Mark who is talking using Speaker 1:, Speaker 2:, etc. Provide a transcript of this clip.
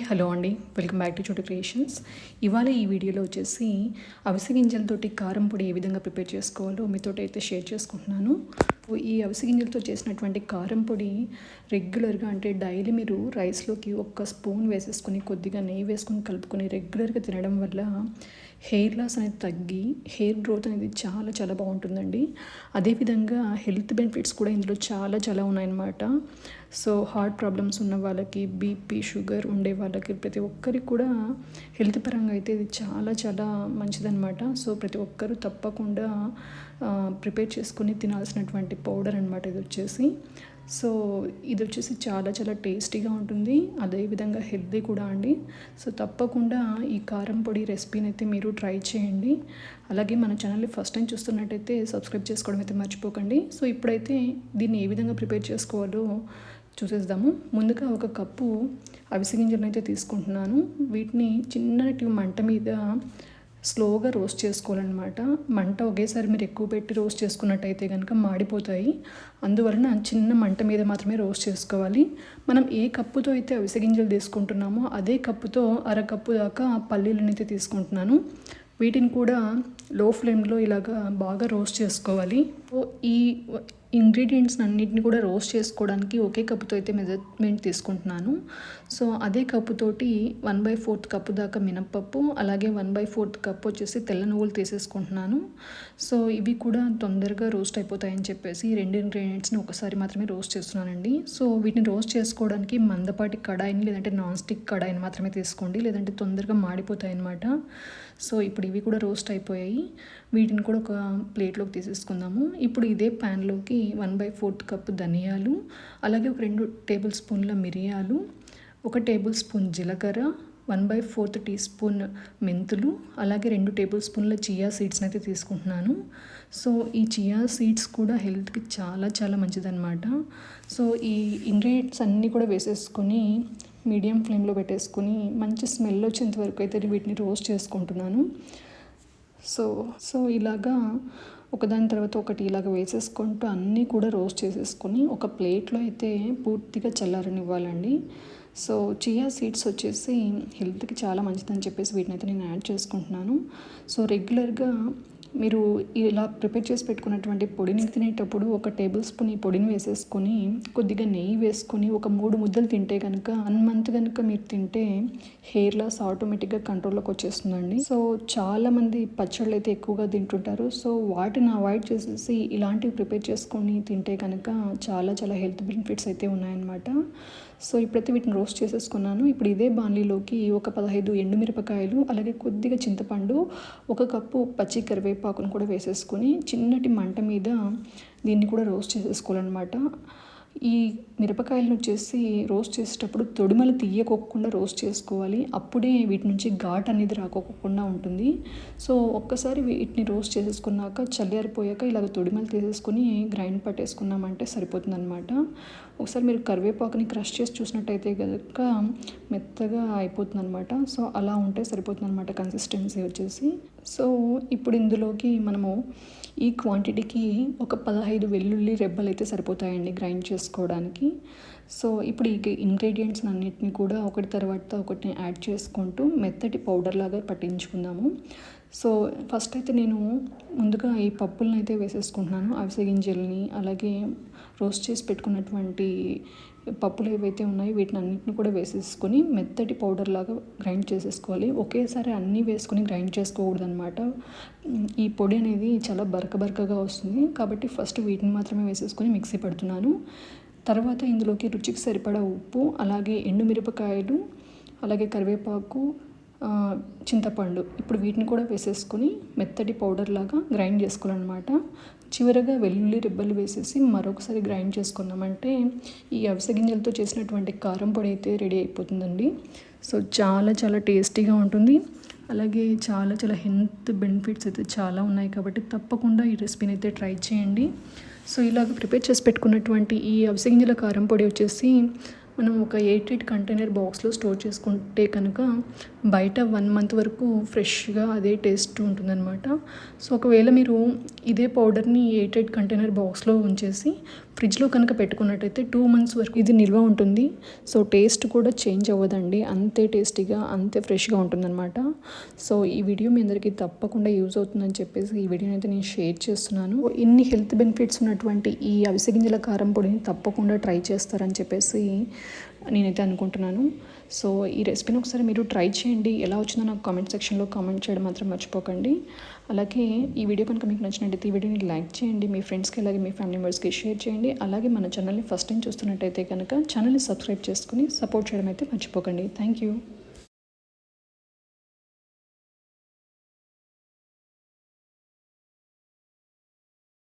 Speaker 1: Hello అండి. Welcome back to Chotu creations ఇవాళ ఈ వీడియోలో వచ్చేసి అవిసె గింజలతోటి కారం పొడి ఏ విధంగా ప్రిపేర్ చేసుకోవాలో మీతో అయితే షేర్ చేసుకుంటున్నాను. ఈ అవిసె గింజలతో చేసినటువంటి కారం పొడి రెగ్యులర్గా అంటే డైలీ మీరు రైస్లోకి ఒక్క స్పూన్ వేసేసుకొని కొద్దిగా నెయ్యి వేసుకొని కలుపుకొని రెగ్యులర్గా తినడం వల్ల హెయిర్ లాస్ అనేది తగ్గి హెయిర్ గ్రోత్ అనేది చాలా చాలా బాగుంటుందండి. అదేవిధంగా హెల్త్ బెనిఫిట్స్ కూడా ఇందులో చాలా చాలా ఉన్నాయన్నమాట. సో హార్ట్ ప్రాబ్లమ్స్ ఉన్న వాళ్ళకి బీపీ షుగర్ ఉండే వాళ్ళకి ప్రతి ఒక్కరికి కూడా హెల్త్ పరంగా అయితే ఇది చాలా చాలా మంచిదన్నమాట. సో ప్రతి ఒక్కరూ తప్పకుండా ప్రిపేర్ చేసుకుని తినాల్సినటువంటి పౌడర్ అనమాట ఇది వచ్చేసి. సో ఇది వచ్చేసి చాలా చాలా టేస్టీగా ఉంటుంది. అదేవిధంగా హెల్దీ కూడా అండి. సో తప్పకుండా ఈ కారం పొడి రెసిపీని అయితే మీరు ట్రై చేయండి. అలాగే మన ఛానల్ని ఫస్ట్ టైం చూస్తున్నట్టయితే సబ్స్క్రైబ్ చేసుకోవడం అయితే మర్చిపోకండి. సో ఇప్పుడైతే దీన్ని ఏ విధంగా ప్రిపేర్ చేసుకోవాలో చూసేద్దాము. ముందుగా ఒక కప్పు అవిసి గింజలను అయితే తీసుకుంటున్నాను. వీటిని చిన్నటి మంట మీద స్లోగా రోస్ట్ చేసుకోవాలన్నమాట. మంట ఒకేసారి మీరు ఎక్కువ పెట్టి రోస్ట్ చేసుకున్నట్టయితే కనుక మాడిపోతాయి. అందువలన చిన్న మంట మీద మాత్రమే రోస్ట్ చేసుకోవాలి. మనం ఏ కప్పుతో అయితే అవిసె గింజలు తీసుకుంటున్నామో అదే కప్పుతో అరకప్పు దాకా పల్లీలను అయితే తీసుకుంటున్నాను. వీటిని కూడా లో ఫ్లేమ్లో ఇలాగా బాగా రోస్ట్ చేసుకోవాలి. ఈ ఇంగ్రీడియంట్స్ అన్నిటిని కూడా రోస్ట్ చేసుకోవడానికి ఒకే కప్పుతో అయితే మెజర్మెంట్ తీసుకుంటున్నాను. సో అదే కప్పుతోటి వన్ బై ఫోర్త్ కప్పు దాకా మినప్పప్పు అలాగే వన్ బై ఫోర్త్ కప్ వచ్చేసి తెల్ల నువ్వులు తీసేసుకుంటున్నాను. సో ఇవి కూడా తొందరగా రోస్ట్ అయిపోతాయని చెప్పేసి రెండు ఇంగ్రీడియంట్స్ని ఒకసారి మాత్రమే రోస్ట్ చేస్తున్నానండి. సో వీటిని రోస్ట్ చేసుకోవడానికి మందపాటి కడాయిని లేదంటే నాన్ స్టిక్ కడాయిని మాత్రమే తీసుకోండి. లేదంటే తొందరగా మాడిపోతాయి అన్నమాట సో ఇప్పుడు ఇవి కూడా రోస్ట్ అయిపోయాయి. వీటిని కూడా ఒక ప్లేట్లోకి తీసేసుకుందాము. ఇప్పుడు ఇదే ప్యాన్లోకి వన్ బై ఫోర్త్ కప్ ధనియాలు అలాగే ఒక రెండు టేబుల్ స్పూన్ల మిరియాలు ఒక టేబుల్ స్పూన్ జీలకర్ర one by fourth teaspoon మెంతులు అలాగే రెండు టేబుల్ స్పూన్ల చియా సీడ్స్ని అయితే తీసుకుంటున్నాను. సో ఈ చియా సీడ్స్ కూడా హెల్త్కి చాలా చాలా మంచిదన్నమాట. సో ఈ ఇంగ్రీడియంట్స్ అన్నీ కూడా వేసేసుకొని మీడియం ఫ్లేమ్లో పెట్టేసుకొని మంచి స్మెల్ వచ్చేంత వరకు అయితే వీటిని రోస్ట్ చేసుకుంటున్నాను. సో సో ఇలాగా ఒకదాని తర్వాత ఒకటి ఇలాగ వేసేసుకుంటూ అన్నీ కూడా రోస్ట్ చేసేసుకొని ఒక ప్లేట్లో అయితే పూర్తిగా చల్లారనివ్వాలండి. సో చియా సీడ్స్ వచ్చేసి హెల్త్కి చాలా మంచిదని చెప్పేసి వీటిని అయితే నేను యాడ్ చేసుకుంటున్నాను. సో రెగ్యులర్గా మీరు ఇలా ప్రిపేర్ చేసి పెట్టుకున్నటువంటి పొడిని తినేటప్పుడు ఒక టేబుల్ స్పూన్ ఈ పొడిని వేసేసుకొని కొద్దిగా నెయ్యి వేసుకొని ఒక మూడు ముద్దలు తింటే కనుక వన్ మంత్ కనుక మీరు తింటే హెయిర్ లాస్ ఆటోమేటిక్గా కంట్రోల్లోకి వచ్చేస్తుందండి. సో చాలామంది పచ్చళ్ళు అయితే ఎక్కువగా తింటుంటారు. సో వాటిని అవాయిడ్ చేసేసి ఇలాంటివి ప్రిపేర్ చేసుకొని తింటే కనుక చాలా చాలా హెల్త్ బెనిఫిట్స్ అయితే ఉన్నాయన్నమాట. సో ఇప్పుడైతే వీటిని రోస్ట్ చేసేసుకున్నాను. ఇప్పుడు ఇదే బాణలీలోకి ఒక పదహైదు ఎండుమిరపకాయలు అలాగే కొద్దిగా చింతపండు ఒక కప్పు పచ్చి కరివేపాకును కూడా వేసేసుకొని చిన్నటి మంట మీద దీన్ని కూడా రోస్ట్ చేసేసుకోవాలన్నమాట. ఈ మిరపకాయలను వచ్చేసి రోస్ట్ చేసేటప్పుడు తొడిమలు తీయకోకుండా రోస్ట్ చేసుకోవాలి. అప్పుడే వీటి నుంచి ఘాట్ అనేది రాకోకుండా ఉంటుంది. సో ఒక్కసారి వీటిని రోస్ట్ చేసేసుకున్నాక చల్లారిపోయాక ఇలాగ తొడిమలు తీసేసుకొని గ్రైండ్ పట్టేసుకున్నామంటే సరిపోతుంది అనమాట ఒకసారి మీరు కరివేపాకుని క్రష్ చేసి చూసినట్టయితే కనుక మెత్తగా అయిపోతుంది అనమాట సో అలా ఉంటే సరిపోతుంది అనమాట కన్సిస్టెన్సీ వచ్చేసి. సో ఇప్పుడు ఇందులోకి మనము ఈ క్వాంటిటీకి ఒక పదహైదు వెల్లుల్లి రెబ్బలు అయితే సరిపోతాయండి గ్రైండ్ చేసుకోవడానికి. సో ఇప్పుడు ఈ ఇంగ్రీడియంట్స్ అన్నిటిని కూడా ఒకటి తర్వాత ఒకటి యాడ్ చేసుకుంటూ మెత్తటి పౌడర్ లాగా పట్టించుకుందాము. సో ఫస్ట్ అయితే నేను ముందుగా ఈ పప్పులను అయితే వేసేసుకుంటున్నాను అవిసె గింజల్ని అలాగే రోస్ట్ చేసి పెట్టుకున్నటువంటి పప్పులు ఏవైతే ఉన్నాయో వీటిని అన్నింటిని కూడా వేసేసుకొని మెత్తటి పౌడర్ లాగా గ్రైండ్ చేసేసుకోవాలి. ఒకేసారి అన్నీ వేసుకొని గ్రైండ్ చేసుకోకూడదు అనమాట ఈ పొడి అనేది చాలా బరక బరకగా వస్తుంది. కాబట్టి ఫస్ట్ వీటిని మాత్రమే వేసేసుకొని మిక్సీ పెడుతున్నాను. తర్వాత ఇందులోకి రుచికి సరిపడా ఉప్పు అలాగే ఎండుమిరపకాయలు అలాగే కరివేపాకు చింతపండు. ఇప్పుడు వీటిని కూడా వేసేసుకొని మెత్తటి పౌడర్ లాగా గ్రైండ్ చేసుకోవాలన్నమాట. చివరగా వెల్లుల్లి రిబ్బలు వేసేసి మరొకసారి గ్రైండ్ చేసుకున్నామంటే ఈ అవిసె గింజలతో చేసినటువంటి కారం పొడి అయితే రెడీ అయిపోతుందండి. సో చాలా చాలా టేస్టీగా ఉంటుంది. అలాగే చాలా చాలా హెల్త్ బెనిఫిట్స్ అయితే చాలా ఉన్నాయి కాబట్టి తప్పకుండా ఈ రెసిపీని అయితే ట్రై చేయండి. సో ఇలాగ ప్రిపేర్ చేసి పెట్టుకున్నటువంటి ఈ అవిసె గింజల కారం పొడి వచ్చేసి మనం ఒక ఎయిట్ ఎయిట్ కంటైనర్ బాక్స్లో స్టోర్ చేసుకుంటే కనుక బయట వన్ మంత్ వరకు ఫ్రెష్గా అదే టేస్ట్ ఉంటుందన్నమాట. సో ఒకవేళ మీరు ఇదే పౌడర్ని ఎయిట్ ఎయిట్ కంటైనర్ బాక్స్లో ఉంచేసి ఫ్రిడ్జ్లో కనుక పెట్టుకున్నట్టయితే టూ మంత్స్ వరకు ఇది నిల్వ ఉంటుంది. సో టేస్ట్ కూడా చేంజ్ అవ్వదండి. అంతే టేస్టీగా అంతే ఫ్రెష్గా ఉంటుందన్నమాట. సో ఈ వీడియో మీ అందరికీ తప్పకుండా యూజ్ అవుతుందని చెప్పేసి ఈ వీడియోని అయితే నేను షేర్ చేస్తున్నాను. ఇన్ని హెల్త్ బెనిఫిట్స్ ఉన్నటువంటి ఈ అవిసె గింజల కారం పొడిని తప్పకుండా ట్రై చేస్తారని చెప్పేసి నేనైతే అనుకుంటున్నాను. సో ఈ రెసిపీని ఒకసారి మీరు ట్రై చేయండి. ఎలా వచ్చిందో నాకు కామెంట్ సెక్షన్లో కామెంట్ చేయడం మాత్రం మర్చిపోకండి. అలాగే ఈ వీడియో కనుక మీకు నచ్చినట్టయితే ఈ వీడియోని లైక్ చేయండి. మీ ఫ్రెండ్స్కి అలాగే మీ ఫ్యామిలీ మెంబర్స్కి షేర్ చేయండి. అలాగే మన ఛానల్ని ఫస్ట్ టైం చూస్తున్నట్టయితే కనుక ఛానల్ని సబ్స్క్రైబ్ చేసుకుని సపోర్ట్ చేయడం అయితే మర్చిపోకండి. Thank you.